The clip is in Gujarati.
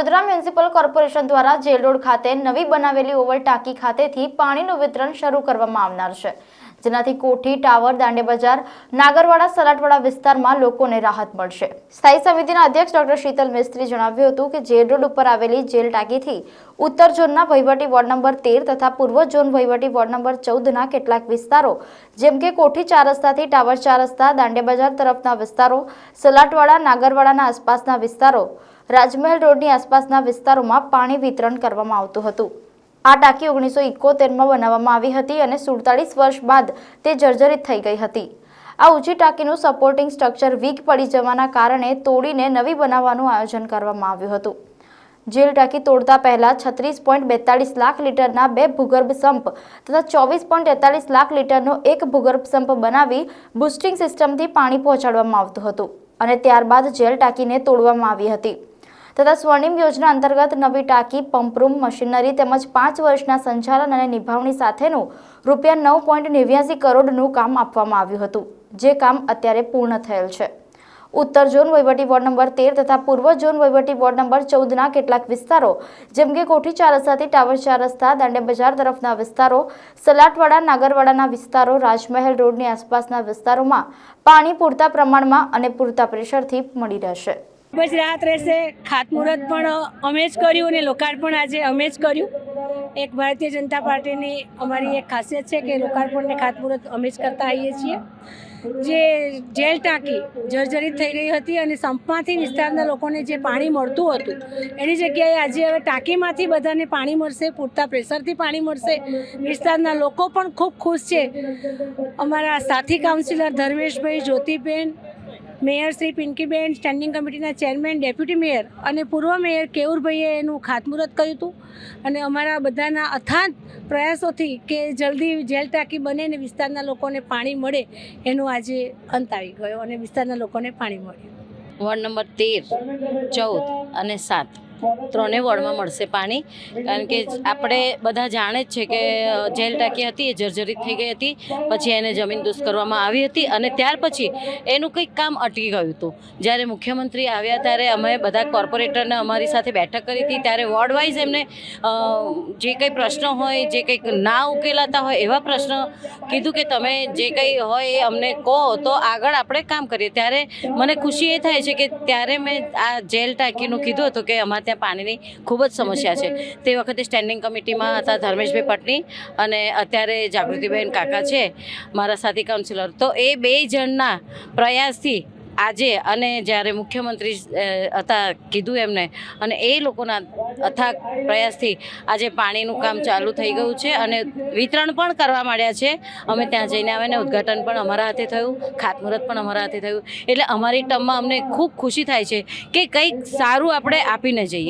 વડોદરા મ્યુનિસિપલ કોર્પોરેશન દ્વારા જેલ રોડ ખાતે નવી બનાવેલી ઓવર ટાંકી ખાતેથી પાણીનું વિતરણ શરૂ કરવામાં આવનાર છે, જેનાથી કોઠી, ટાવર દાંડે બજાર નાગરવાડા, સલાટવાડા વિસ્તારમાં લોકોને રાહત મળશે. સ્થાયી સમિતિના અધ્યક્ષ ડોક્ટર શીતલ મિસ્ત્રી જણાવ્યું હતું કે જેલ રોડ ઉપર આવેલી જેલ ટાંકીથી ઉત્તર ઝોનના વહીવટી વોર્ડ નંબર તેર તથા પૂર્વ ઝોન વહીવટી વોર્ડ નંબર ચૌદના કેટલાક વિસ્તારો, જેમ કે કોઠી ચાર રસ્તાથી ટાવર ચાર રસ્તા દાંડે બજાર તરફના વિસ્તારો, સલાટવાડા, નાગરવાડાના આસપાસના વિસ્તારો રાજમહેલ રોડની આસપાસના વિસ્તારોમાં પાણી વિતરણ કરવામાં આવતું હતું. આ ટાંકી ઓગણીસો ઇકોતેરમાં બનાવવામાં આવી હતી અને સુડતાલીસ વર્ષ બાદ તે જર્જરિત થઈ ગઈ હતી. આ ઊંચી ટાંકીનું સપોર્ટિંગ સ્ટ્રક્ચર વીક પડી જવાના કારણે તોડીને નવી બનાવવાનું આયોજન કરવામાં આવ્યું હતું. જેલ ટાંકી તોડતા પહેલા છત્રીસ પોઈન્ટ બેતાલીસ લાખ લીટરના બે ભૂગર્ભ સંપ તથા ચોવીસ પોઈન્ટ તેતાલીસ લાખ લીટરનો એક ભૂગર્ભ સંપ બનાવી બુસ્ટિંગ સિસ્ટમથી પાણી પહોંચાડવામાં આવતું હતું અને ત્યારબાદ જેલ ટાંકીને તોડવામાં આવી હતી. તથા સ્વર્ણિમ યોજના અંતર્ગત નવી ટાંકી પંપરૂમ મશીનરી તેમજ પાંચ વર્ષના સંચાલન અને નિભાવણી સાથેનું રૂપિયા નવ પોઈન્ટ નેવ્યાસી કરોડનું કામ આપવામાં આવ્યું હતું, જે કામ અત્યારે પૂર્ણ થયેલ છે. ઉત્તર ઝોન વહીવટી વોર્ડ નંબર તેર તથા પૂર્વ ઝોન વહીવટી વોર્ડ નંબર ચૌદના કેટલાક વિસ્તારો, જેમ કે કોઠી ચાર રસ્તાથી ટાવર ચાર રસ્તા દાંડે બજાર તરફના વિસ્તારો, સલાટવાડા, નાગરવાડાના વિસ્તારો, રાજમહેલ રોડની આસપાસના વિસ્તારોમાં પાણી પૂરતા પ્રમાણમાં અને પૂરતા પ્રેશરથી મળી રહેશે. ખૂબ રાહત રહેશે. ખાતમુહૂર્ત પણ અમે જ કર્યું અને લોકાર્પણ આજે અમે જ કર્યું. એક ભારતીય જનતા પાર્ટીની અમારી એક ખાસિયત છે કે લોકાર્પણને ખાતમુહૂર્ત અમે જ કરતા આવીએ છીએ. જે જેલ ટાંકી જર્જરિત થઈ ગઈ હતી અને સંપમાંથી વિસ્તારના લોકોને જે પાણી મળતું હતું, એની જગ્યાએ આજે હવે ટાંકીમાંથી બધાને પાણી મળશે, પૂરતા પ્રેશરથી પાણી મળશે. વિસ્તારના લોકો પણ ખૂબ ખુશ છે. અમારા સાથી councillor Dharmeshbhai Jyotiben mayor Shri Pinkiben, standing કમિટીના ચેરમેન, ડેપ્યુટી મેયર અને પૂર્વ મેયર કેવુરભાઈએ એનું ખાતમુહૂર્ત કર્યું હતું. અને અમારા બધાના અથાત પ્રયાસોથી કે જલ્દી જેલ ટાંકી બને ને વિસ્તારના લોકોને પાણી મળે એનો આજે અંત આવી ગયો અને વિસ્તારના લોકોને પાણી મળ્યું. વોર્ડ નંબર તેર, ચૌદ અને સાત. ત્રણેય વોર્ડમાં મળશે પાણી. કારણ કે આપણે બધા જાણે જ છે કે જેલ ટાંકી હતી, એ જર્જરિત થઈ ગઈ હતી. પછી એને જમીન દોસ્ત કરવામાં આવી હતી અને ત્યાર પછી એનું કંઈક કામ અટકી ગયું હતું. જ્યારે મુખ્યમંત્રી આવ્યા ત્યારે અમે બધા કોર્પોરેટરને અમારી સાથે બેઠક કરી હતી. ત્યારે વોર્ડ વાઇઝ એમને જે કંઈ પ્રશ્નો હોય, જે કંઈક ના ઉકેલાતા હોય એવા પ્રશ્નો કીધું કે તમે જે કંઈ હોય એ અમને કહો તો આગળ આપણે કામ કરીએ. ત્યારે મને ખુશી એ થાય છે કે ત્યારે મેં આ જેલ ટાંકીનું કીધું હતું કે અમારે ત્યાં પાણીની ખૂબ જ સમસ્યા છે. તે વખતે સ્ટેન્ડિંગ કમિટીમાં હતા ધર્મેશભાઈ પટની અને અત્યારે જાગૃતિબેન કાકા છે, મારા સાથી કાઉન્સિલર તો એ બે જણના પ્રયાસથી આજે અને જ્યારે મુખ્યમંત્રી હતા કીધું એમને, અને એ લોકોના અથાગ પ્રયાસથી આજે પાણીનું કામ ચાલુ થઈ ગયું છે અને વિતરણ પણ કરવા માંડ્યા છે. અમે ત્યાં જઈને આવીને ઉદ્ઘાટન પણ અમારા હાથે થયું, ખાતમુહૂર્ત પણ અમારા હાથે થયું. એટલે અમારી ટર્મમાં અમને ખૂબ ખુશી થાય છે કે કંઈક સારું આપણે આપીને જઈએ.